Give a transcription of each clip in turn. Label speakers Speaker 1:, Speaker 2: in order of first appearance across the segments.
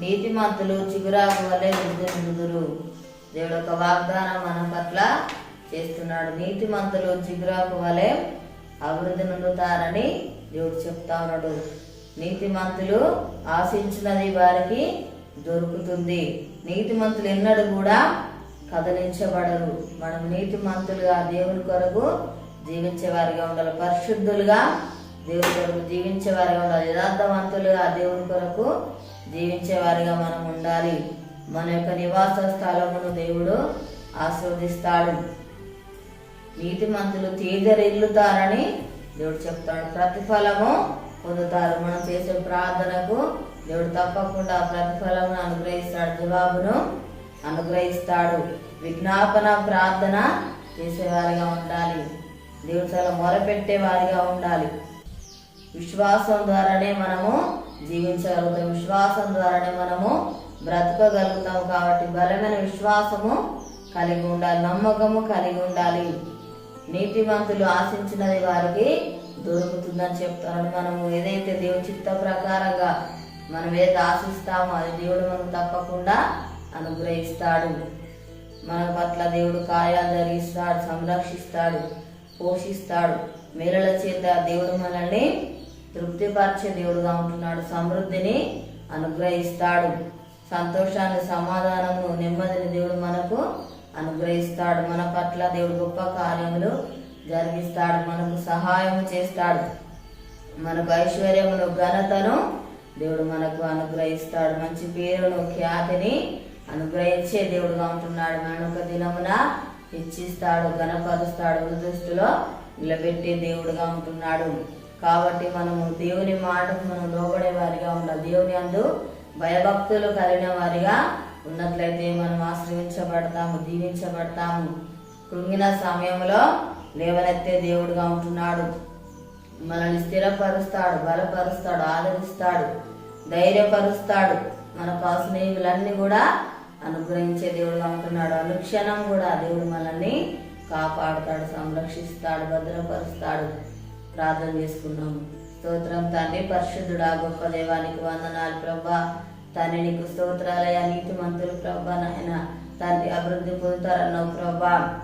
Speaker 1: నీతిమంతులు చిగురాకు వలె వృద్ధి దేవుడు ఒక వాగ్దానం మన పట్ల చేస్తున్నాడు. నీతిమంతులు చిగురాకు వలె అభివృద్ధి నొందుతారని దేవుడు చెప్తా ఉన్నాడు. నీతిమంతులు ఆశించినది వారికి దొరుకుతుంది. నీతిమంతులు ఎన్నడూ కూడా కదలించబడరు. మనం నీతిమంతులుగా దేవుని కొరకు జీవించేవారిగా ఉండాలి. పరిశుద్ధులుగా దేవుని కొరకు జీవించే వారిగా ఉండాలి. యథార్థవంతులుగా దేవుని కొరకు జీవించే వారిగా మనం ఉండాలి. మన యొక్క నివాస స్థలమును దేవుడు ఆస్వాదిస్తాడు. నీతిమంతులు తీదరిల్లుతారని దేవుడు చెప్తాడు. ప్రతిఫలము పొందుతారు. మనం చేసే ప్రార్థనకు దేవుడు తప్పకుండా ప్రతిఫలమును అనుగ్రహిస్తాడు. జవాబును అనుగ్రహిస్తాడు. విజ్ఞాపన ప్రార్థన చేసేవారిగా ఉండాలి. దేవుడు చాలా మొరపెట్టే వారిగా ఉండాలి. విశ్వాసం ద్వారానే మనము జీవించగలుగుతాం. విశ్వాసం ద్వారానే మనము బ్రతకగలుగుతాం కాబట్టి బలమైన విశ్వాసము కలిగి ఉండాలి నమ్మకము కలిగి ఉండాలి. నీతిమంతులు ఆశించినది వారికి దొరుకుతుందని చెప్తారని మనము ఏదైతే దేవుని చిత్త ప్రకారంగా మనం ఏది ఆశిస్తామో అది దేవుడు మనకు తప్పకుండా అనుగ్రహిస్తాడు. మన పట్ల దేవుడు కార్యాలు జరిగిస్తాడు సంరక్షిస్తాడు. పోషిస్తాడు. మేలల చేత దేవుడు మనల్ని తృప్తిపరిచే దేవుడుగా ఉంటున్నాడు. సమృద్ధిని అనుగ్రహిస్తాడు. సంతోషాన్ని సమాధానము నెమ్మదిని దేవుడు మనకు అనుగ్రహిస్తాడు. మన పట్ల దేవుడు గొప్ప కార్యములు జరిగిస్తాడు. మనకు సహాయం చేస్తాడు. మనకు ఐశ్వర్యమును ఘనతను దేవుడు మనకు అనుగ్రహిస్తాడు. మంచి పేరును ఖ్యాతిని అనుగ్రహించే దేవుడుగా ఉంటున్నాడు. మనొక దినమున హెచ్చిస్తాడు ఘనపరుస్తాడు దృష్టిలో నిలబెట్టే దేవుడుగా ఉంటున్నాడు. కాబట్టి మనము దేవుని మాటకు మనం లోబడే వారిగా ఉండాలి దేవుని అందు భయభక్తులు కలిగిన వారిగా ఉన్నట్లయితే మనం ఆశ్రయించబడతాము దీవించబడతాము. కృంగిన సమయంలో లేవనెత్తే దేవుడుగా ఉంటున్నాడు. మనల్ని స్థిరపరుస్తాడు బలపరుస్తాడు ఆదరిస్తాడు ధైర్యపరుస్తాడు. మన స్నేహితులన్నీ కూడా అనుగ్రహించే దేవుడుగా ఉంటున్నాడు అనుక్షణం కూడా దేవుడు మనల్ని కాపాడుతాడు సంరక్షిస్తాడు భద్రపరుస్తాడు. ప్రార్థన చేసుకున్నాము స్తోత్రం తండ్రి పరిశుద్ధుడా గొప్ప దేవానికి వందనాలు ప్రభా. తండ్రి నీకు స్తోత్రాలయ నీతి మంతులు ప్రభా నాయన. తండ్రి అభివృద్ధి పొందుతారన్నావు ప్రభా.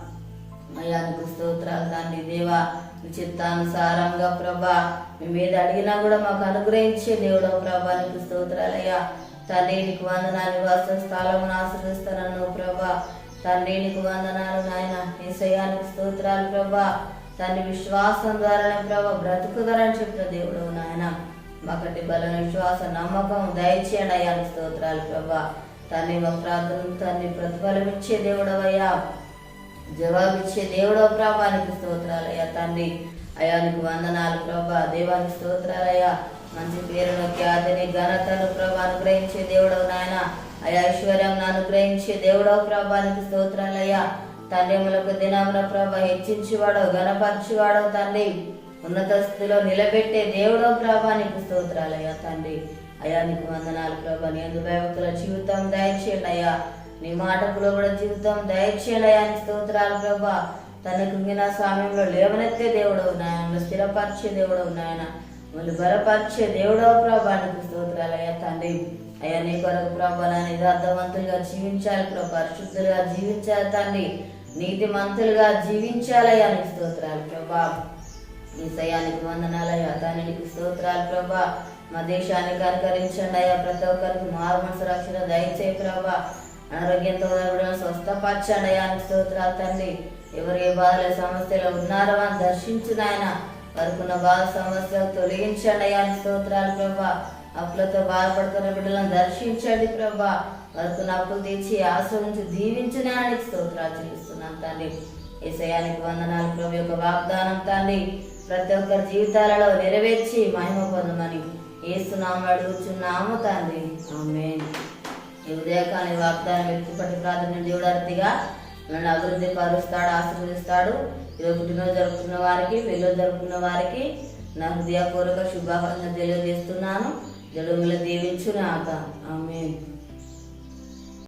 Speaker 1: అయ్యా నీకు స్తోత్రాలు తండ్రి దేవా. నీ చిత్తానుసారంగా ప్రభా మేము ఏది అడిగినా కూడా మాకు అనుగ్రహించే దేవుడు ప్రభా నీకు స్తోత్రాలయ్యా తండ్రి నీకు వందనాలు నివాస స్థలమును ఆశ్రయిస్తానన్నావు ప్రభా. తండ్రి నీకు వందనాలు నాయన. ఏసయ్యానికి స్తోత్రాలు ప్రభా. తండ్రి విశ్వాసం ద్వారానే ప్రభా బ్రతుకుదరని చెప్పిన దేవుడు నాయన. మాకటి బలం విశ్వాస నమ్మకం దయచేయండి అయ్యా స్తోత్రాలు ప్రభా. తండ్రి మా ప్రార్థన తండ్రి ప్రతిఫలం ఇచ్చే దేవుడవయ్యా. జవాబిచ్చే దేవుడో ప్రభానికి స్తోత్రాలయ్యా తండ్రి. అయానికి వందనాలు ప్రభా. దేవానికి స్తోత్రాలయ్యా. మంచి పేరును ఖ్యాతిని ఘనతను ప్రభా అనుగ్రహించే దేవుడవు నాయన. అయా ఐశ్వర్యం అనుగ్రహించే దేవుడో ప్రభానికి స్తోత్రాలయ్యా. తండ్రిములకు దినమున ప్రభ హెచ్చించేవాడవు గణపరిచేవాడవు తండ్రి. ఉన్నత స్థితిలో నిలబెట్టే దేవుడో ప్రభానికి స్తోత్రాలయ్యా తండ్రి. అయా నీకు వందనాలు ప్రభా. నీ భయభక్తుల జీవితం దయచేయండి అయ్యా. నీ మాటకులో కూడా జీవితం దయచేలయాని స్తోత్రాలు ప్రభా. తన కుంగిన స్వామ్యంలో లేవనెత్తే దేవుడవు నాయన స్థిరపరిచే దేవుడవు నాయన మళ్ళీ బలపరిచే దేవుడవు ప్రభా నీకు స్తోత్రాలు అయ్యా తండ్రి. అయ్యా నీ కొరకు ప్రభా నా నిదార్థవంతులుగా జీవించాలి ప్రభా పరిశుద్ధులుగా జీవించాలి తండ్రి. నీతి మంతులుగా జీవించాలయ్యా నీకు స్తోత్రాలు ప్రభా. ఈ సయానికి వందనాలయ్యా తండ్రి నీకు స్తోత్రాలు ప్రభా. మా దేశాన్ని కనుకరించండి అయ్యా ప్రతి ఒక్కరికి మారు మనసు రక్షణ దయచే ప్రభా. ఆరోగ్యంతో కూడా స్వస్థపరచండి స్తోత్రాలు తండ్రి. ఎవరు ఏ బాధల సమస్యలు ఉన్నారో అని దర్శించు నాయన. వారికున్న బాధ సమస్యలు తొలగించండి అయ్యా స్తోత్రాలు ప్రభా. అప్పులతో బాధపడుతున్న బిడ్డలను దర్శించండి ప్రభా. వారికి అప్పులు తీర్చి ఆశ్రయించి దీవించిన స్తోత్రాలు చెల్లిస్తున్నాను తండ్రి. ఏసయానికి వందనాలు ప్రభు యొక్క వాగ్దానం తండ్రి. ప్రతి ఒక్కరి జీవితాలలో నెరవేర్చి మహిమ పొందమని ఏస్తున్నాము అడుగుచున్నాము తండ్రి. ఆమె ఈ ఉదయకాని వాగ్దానం ఎక్కువటి ప్రార్థన దేవుడార్థిగా నన్ను అభివృద్ధి పరుస్తాడు ఆశీర్వదిస్తాడు. ఈరోజు పుట్టినరోజు జరుపుకున్న వారికి పెళ్ళి జరుపుకున్న వారికి నా హృదయపూర్వక శుభాకాంక్షలు తెలియజేస్తున్నాను. దేవుడు దీవించు నాక ఆమె